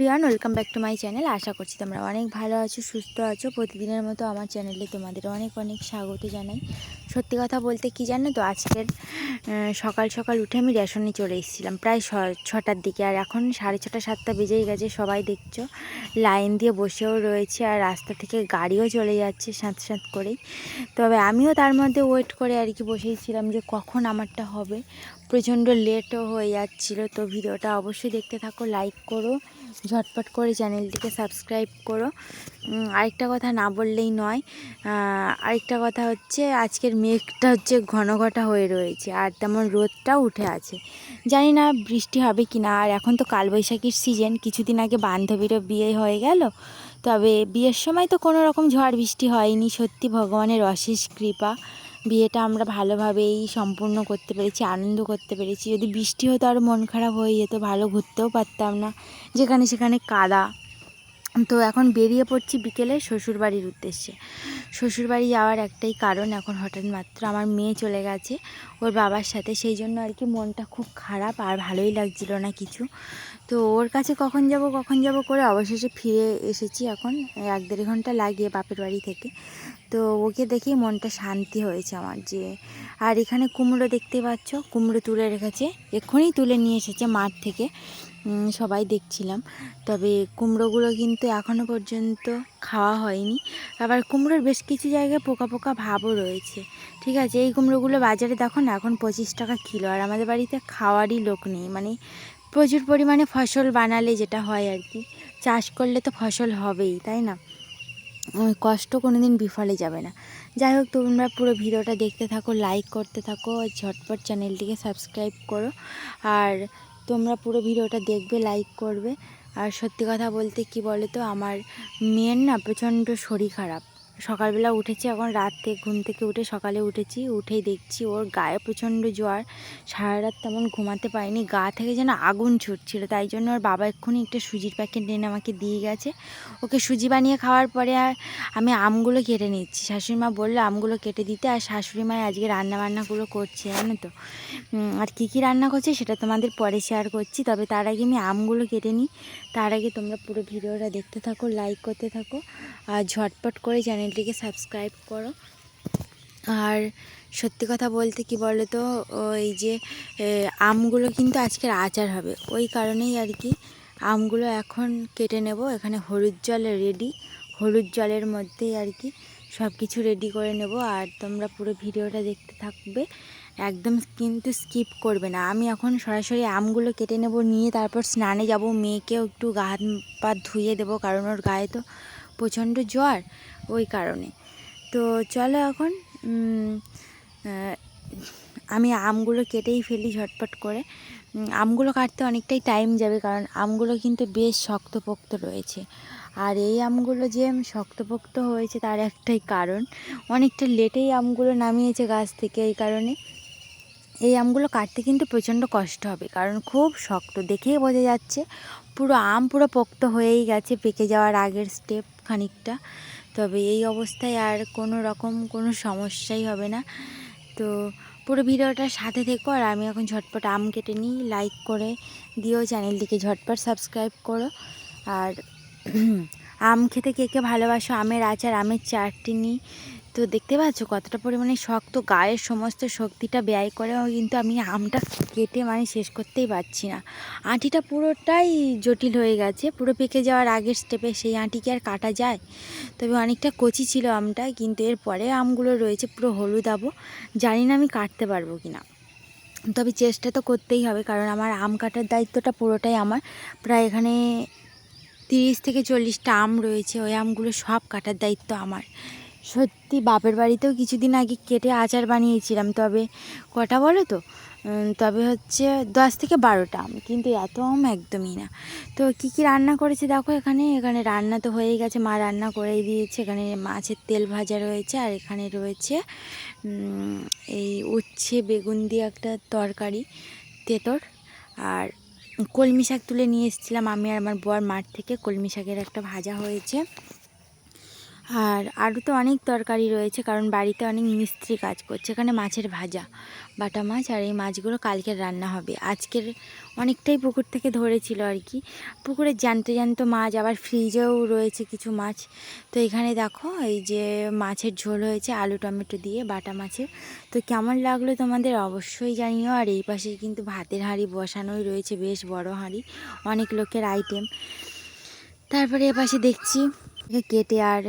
Everyone welcome back to my channel আশা করছি তোমরা অনেক ভালো আছো, সুস্থ আছো। প্রতিদিনের মতো আমার চ্যানেলে তোমাদের অনেক অনেক স্বাগত জানাই। সত্যি কথা বলতে কি জানো তো, আজকের সকাল সকাল উঠে আমি রেশনে চলে এসেছিলাম। প্রায় ছটার দিকে। আর এখন সাড়ে ছটা, সাতটা বেজেই গেছে, সবাই দেখছ। লাইন দিয়ে বসেও রয়েছে আর রাস্তা থেকে গাড়িও চলে যাচ্ছে সাঁত সাঁত করেই। তবে আমিও তার মধ্যে ওয়েট করে আর কি বসেছিলাম যে কখন আমারটা হবে। প্রচণ্ড লেটও হয়ে যাচ্ছিল। তো ভিডিওটা অবশ্যই দেখতে থাকো লাইক করো। ঝটপট করে চ্যানেলটিকে সাবস্ক্রাইব করো। আরেকটা কথা না বললেই নয় আরেকটা কথা হচ্ছে আজকের মেঘটা হচ্ছে ঘন ঘটা হয়ে রয়েছে আর তেমন রোদটাও উঠে আছে। জানি না বৃষ্টি হবে কি না, আর এখন তো কালবৈশাখীর সিজন কিছুদিন আগে বান্ধবীরও বিয়ে হয়ে গেল। তবে বিয়ের সময় তো কোনো রকম ঝড় বৃষ্টি হয়নি, সত্যি ভগবানের অশেষ কৃপা। বিয়েটা আমরা ভালোভাবেই সম্পূর্ণ করতে পেরেছি, আনন্দ করতে পেরেছি। যদি বৃষ্টি হতো আরও মন খারাপ হয়ে যেত, ভালো ঘুরতেও পারতাম না। যেখানে সেখানে কাদা। তো এখন বেরিয়ে পড়ছি বিকেলে শ্বশুরবাড়ির উদ্দেশ্যে। শ্বশুরবাড়ি যাওয়ার একটাই কারণ এখন হঠাৎ মাত্র আমার মেয়ে চলে গেছে, ওর বাবার সাথে। সেই জন্য আর কি মনটা খুব খারাপ আর ভালোই লাগছিল না কিছু। তো ওর কাছে কখন যাব কখন যাব করে অবশেষে ফিরে এসেছি এখন। এক দেড় ঘণ্টা লাগিয়ে বাপের বাড়ি থেকে। তো ওকে দেখেই মনটা শান্তি হয়েছে আমার যে, আর এখানে কুমড়ো দেখতে পাচ্ছ, কুমড়ো তুলে রেখেছে, এক্ষুনি তুলে নিয়ে এসেছে মাঠ থেকে সবাই দেখছিলাম, তবে কুমড়োগুলো কিন্তু এখনও পর্যন্ত খাওয়া হয়নি, আবার কুমড়োর বেশ কিছু জায়গায় পোকা পোকা ভাবও রয়েছে, ঠিক আছে, এই কুমড়োগুলো বাজারে দেখো না, এখন পঁচিশ টাকা কিলো, আর আমাদের বাড়িতে খাওয়ারই লোক নেই মানে প্রচুর পরিমাণে ফসল বানালে যেটা হয় আর কি, চাষ করলে তো ফসল হবেই, তাই না? কষ্ট কোনো দিন বিফলে যাবে না। যাই হোক, তোমরা পুরো ভিডিওটা দেখতে থাকো লাইক করতে থাকো ঝটপট চ্যানেলটিকে সাবস্ক্রাইব করো। আর তোমরা পুরো ভিডিওটা দেখবে লাইক করবে। আর সত্যি কথা বলতে কি বলো তো আমার মেয়ের না প্রচণ্ড শরীর খারাপ। সকালবেলা উঠেছি, এখন রাত ঘুম থেকে উঠে সকালে উঠেছি, উঠেই দেখছি ওর গায়ে প্রচণ্ড জ্বর। সারা রাত তেমন ঘুমাতে পারিনি, গা থেকে যেন আগুন ছুটছিল, তাই জন্য ওর বাবা এক্ষুনি একটা সুজির প্যাকেট এনে আমাকে দিয়ে গেছে। ওকে সুজি বানিয়ে খাওয়ার পরে আর আমি আমগুলো কেটে নিচ্ছি। শাশুড়ি মা বলল, আমগুলো কেটে দিতে আর শাশুড়ি মা আজকে রান্না বান্নাগুলো করছে, জানো তো। আর কী কী রান্না করছে সেটা তোমাদের পরে শেয়ার করছি, তবে তার আগে আমি আমগুলো কেটে নিই। তার আগে তোমরা পুরো ভিডিওটা দেখতে থাকো লাইক করতে থাকো, আর ঝটপট করে চ্যানেলটিকে সাবস্ক্রাইব করো। আর সত্যি কথা বলতে কি বলো তো ওই যে আমগুলো কিন্তু আজকের আচার হবে। ওই কারণেই আর কি আমগুলো এখন কেটে নেব। এখানে হলুদ জল রেডি হলুদ জলের মধ্যেই আর কি সব কিছু রেডি করে নেব। আর তোমরা পুরো ভিডিওটা দেখতে থাকবে। একদম কিন্তু স্কিপ করবে না। আমি এখন সরাসরি আমগুলো কেটে নেব, নিয়ে তারপর স্নানে যাব। মেয়েকেও একটু গা হাত পা ধুয়ে দেবো, কারণ ওর গায়ে তো প্রচণ্ড জ্বর ওই কারণে। তো চলো এখন আমি আমগুলো কেটেই ফেলি ঝটপট করে। আমগুলো কাটতে অনেকটাই টাইম যাবে কারণ আমগুলো কিন্তু বেশ শক্তপোক্ত রয়েছে। আর এই আমগুলো যে শক্তপোক্ত হয়েছে তার একটাই কারণ, অনেকটা লেটেই আমগুলো নামিয়েছে গাছ থেকে এই কারণে। এই আমগুলো কাটতে কিন্তু প্রচণ্ড কষ্ট হবে কারণ খুব শক্ত, দেখেই বোঝা যাচ্ছে পুরো আম পুরো পোক্ত হয়েই গেছে, পেকে যাওয়ার আগের স্টেপ খানিকটা। তবে এই অবস্থায় আর কোনো রকম কোনো সমস্যাই হবে না। তো পুরো ভিডিওটার সাথে থেকো আর আমি এখন ঝটপট আম কেটে নিই লাইক করে দিও, চ্যানেলটিকে ঝটপট সাবস্ক্রাইব করো। আর আম খেতে কে কে ভালোবাসো, আমের আচার, আমের চাটনি তো দেখতে পাচ্ছ কতটা পরিমাণে শক্ত গায়ের সমস্ত শক্তিটা ব্যয় করেও কিন্তু আমি আমটা কেটে মানে শেষ করতেই পারছি না। আঁটিটা পুরোটাই জটিল হয়ে গেছে, পুরো পেকে যাওয়ার আগের স্টেপে সেই আঁটিকে আর কাটা যায়। তবে অনেকটা কচি ছিল আমটা, কিন্তু এরপরে আমগুলো রয়েছে পুরো হলুদ আবো জানি না আমি কাটতে পারব কি না। তবে চেষ্টা তো করতেই হবে, কারণ আমার আম কাটার দায়িত্বটা পুরোটাই আমার। প্রায় এখানে তিরিশ থেকে চল্লিশটা আম রয়েছে, ওই আমগুলো সব কাটার দায়িত্ব আমার। সত্যি বাপের বাড়িতেও কিছুদিন আগে কেটে আচার বানিয়েছিলাম, তবে কটা বলো তো? তবে হচ্ছে দশ থেকে বারোটা আম, কিন্তু এত আম একদমই না। তো কি কি রান্না করেছে দেখো এখানে? এখানে রান্না তো হয়েই গেছে, মা রান্না করেই দিয়েছে। এখানে মাছের তেল ভাজা রয়েছে, আর এখানে রয়েছে এই উচ্ছে, বেগুন দিয়ে একটা তরকারি তেতর আর কলমি শাক তুলে নিয়ে এসেছিলাম। আমি আর আমার বর মাঠ থেকে কলমি শাকের একটা ভাজা হয়েছে। আর আরও তো অনেক তরকারি রয়েছে, কারণ বাড়িতে অনেক মিস্ত্রি কাজ করছে। এখানে মাছের ভাজা, বাটা মাছ, আর এই মাছগুলো কালকের রান্না হবে। আজকের অনেকটাই পুকুর থেকে ধরেছিল আর কি। পুকুরে জানতে জানতো মাছ, আবার ফ্রিজেও রয়েছে কিছু মাছ। তো এখানে দেখো, এই যে মাছের ঝোল হয়েছে, আলু টমেটো দিয়ে বাটা মাছের। তো কেমন লাগল তোমাদের অবশ্যই জানিও। আর এই পাশে কিন্তু ভাতের হাঁড়ি বসানোই রয়েছে, বেশ বড় হাঁড়ি, অনেক লোকের আইটেম। তারপরে এপাশে দেখছি এ কেটে আর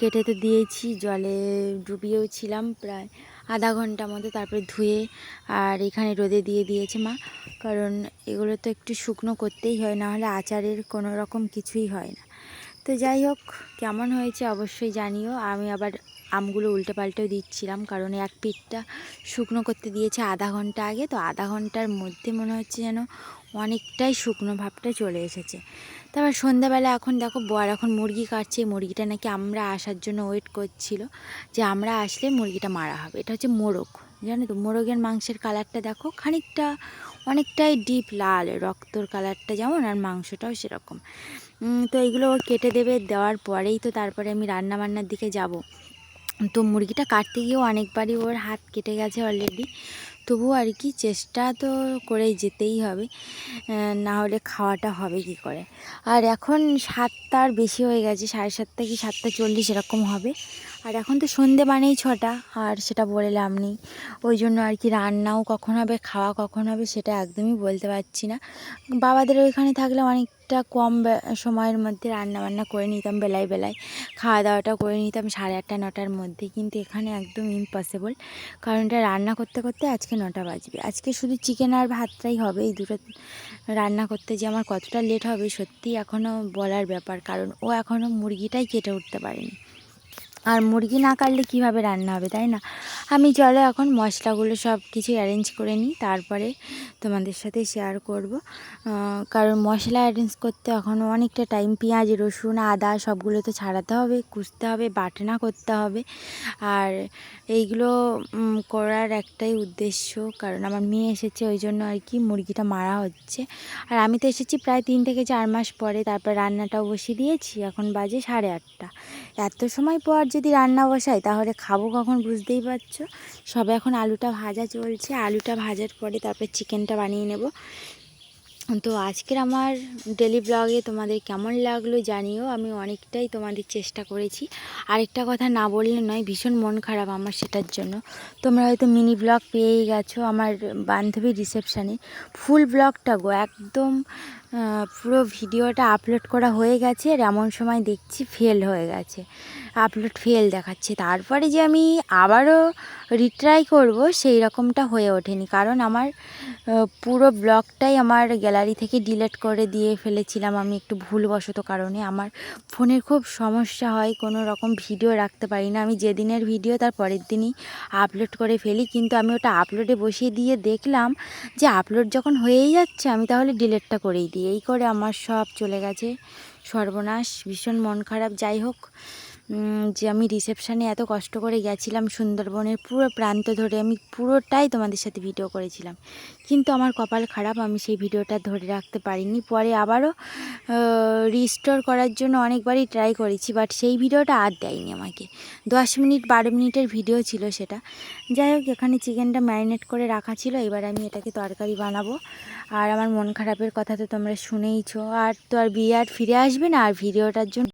কেটে তো দিয়েছি, জলে ডুবিয়েও ছিলাম প্রায় আধা ঘণ্টা মতো তারপরে ধুয়ে আর এখানে রোদে দিয়ে দিয়েছে মা। কারণ এগুলো তো একটু শুকনো করতেই হয়, না হলে আচারের কোনো রকম কিছুই হয় না। তো যাই হোক, কেমন হয়েছে অবশ্যই জানিও। আমি আবার আমগুলো উল্টে পাল্টেও দিচ্ছিলাম কারণ এক পিঠটা শুকনো করতে দিয়েছে আধা ঘণ্টা আগে। তো আধা ঘণ্টার মধ্যে মনে হচ্ছে যেন অনেকটাই শুকনো ভাবটা চলে এসেছে। তারপর সন্ধ্যাবেলা এখন দেখো বর এখন মুরগি কাটছে মুরগিটা নাকি আমরা আসার জন্য ওয়েট করছিল যে আমরা আসলে মুরগিটা মারা হবে। এটা হচ্ছে মোরগ, জানো তো? মোরগের মাংসের কালারটা দেখো খানিকটা, অনেকটাই ডিপ লাল, রক্তর কালারটা যেমন আর মাংসটাও সেরকম। তো এইগুলো কেটে দেবে, দেওয়ার পরেই তো তারপরে আমি রান্না বান্নার দিকে যাব। তো মুরগিটা কাটতে গিয়েও অনেকবারই ওর হাত কেটে গেছে অলরেডি তবুও আর কি চেষ্টা তো করেই যেতেই হবে না হলে খাওয়াটা হবে কি করে? আর এখন সাতটার বেশি হয়ে গেছে, সাড়ে সাতটা কি সাতটা চল্লিশ এরকম হবে। আর এখন তো সন্ধে মানেই ছটা, আর সেটা বলে লাভ নেই। ওই জন্য আর কি রান্নাও কখন হবে, খাওয়া কখন হবে সেটা একদমই বলতে পারছি না। বাবাদের ওইখানে থাকলে অনেকটা কম সময়ের মধ্যে রান্না বান্না করে নিতাম বেলায় বেলায়। খাওয়া দাওয়াটা করে নিতাম সাড়ে আটটা, নটার মধ্যে। কিন্তু এখানে একদম ইম্পসিবল কারণ এটা রান্না করতে করতে আজকে নটা বাজবে। আজকে শুধু চিকেন আর ভাতটাই হবে। এই দুটো রান্না করতে যে আমার কতটা লেট হবে সত্যি এখনও বলার ব্যাপার। কারণ ও এখনও মুরগিটাই কেটে উঠতে পারেনি। আর মুরগি না কাটলে কীভাবে রান্না হবে, তাই না? আমি চলো এখন মশলাগুলো সব কিছু অ্যারেঞ্জ করে নিই, তারপরে তোমাদের সাথে শেয়ার করব। কারণ মশলা অ্যারেঞ্জ করতে এখনও অনেকটা টাইম পেঁয়াজ, রসুন, আদা সবগুলো তো ছাড়াতে হবে, কুচতে হবে, বাটনা করতে হবে। আর এইগুলো করার একটাই উদ্দেশ্য, কারণ আমার মেয়ে এসেছে, ওই জন্য আর কি মুরগিটা মারা হচ্ছে। আর আমি তো এসেছি প্রায় তিন থেকে চার মাস পরে, তারপর রান্নাটাও বসিয়ে দিয়েছি, এখন বাজে সাড়ে আটটা। এত সময় পর যদি রান্না বসাই, তাহলে খাব কখন বুঝতেই পারছ? সবে এখন আলুটা ভাজা চলছে। আলুটা ভাজার পরে তারপর চিকেনটা বানিয়ে নেব। তো আজকের আমার ডেলি ব্লগে তোমাদের কেমন লাগল জানিও। আমি অনেকটাই তোমাদের চেষ্টা করেছি। আরেকটা কথা না বললে নয়, ভীষণ মন খারাপ আমার সেটার জন্য। তোমরা হয়তো মিনি ব্লগ পেয়েই গেছো আমার বান্ধবীর রিসেপশানে ফুল ব্লগটা গো, একদম পুরো ভিডিওটা আপলোড করা হয়ে গেছে আর এমন সময় দেখছি ফেল হয়ে গেছে। আপলোড ফেল দেখাচ্ছে। তারপরে যে আমি আবারও রিট্রাই করব সেই রকমটা হয়ে ওঠেনি। কারণ আমার পুরো ব্লগটাই আমার গ্যালারি থেকে ডিলেট করে দিয়ে ফেলেছিলাম আমি একটু ভুলবশত কারণে। আমার ফোনের খুব সমস্যা হয়, কোনো রকম ভিডিও রাখতে পারি না। আমি যেদিনের ভিডিও তার পরের দিনই আপলোড করে ফেলি। কিন্তু আমি ওটা আপলোডে বসিয়ে দিয়ে দেখলাম যে আপলোড যখন হয়েই যাচ্ছে আমি তাহলে ডিলেটটা করেই দিই। এই করে আমার সব চলে গেছে। সর্বনাশ ভীষণ মন খারাপ। যাই হোক যে আমি রিসেপশানে এত কষ্ট করে গেছিলাম সুন্দরবনের পুরো প্রান্ত ধরে, আমি পুরোটাই তোমাদের সাথে ভিডিও করেছিলাম। কিন্তু আমার কপাল খারাপ, আমি সেই ভিডিওটা ধরে রাখতে পারিনি। পরে আবারও রিস্টোর করার জন্য অনেকবারই ট্রাই করেছি বাট সেই ভিডিওটা আর দেয়নি আমাকে। দশ মিনিট, বারো মিনিটের ভিডিও ছিল সেটা। যাই হোক, এখানে চিকেনটা ম্যারিনেট করে রাখা ছিল, এবার আমি এটাকে তরকারি বানাবো। আর আমার মন খারাপের কথা তো তোমরা শুনেইছো। আর তো আর বিয়ে আর ফিরে আসবে না, আর ভিডিওটার জন্য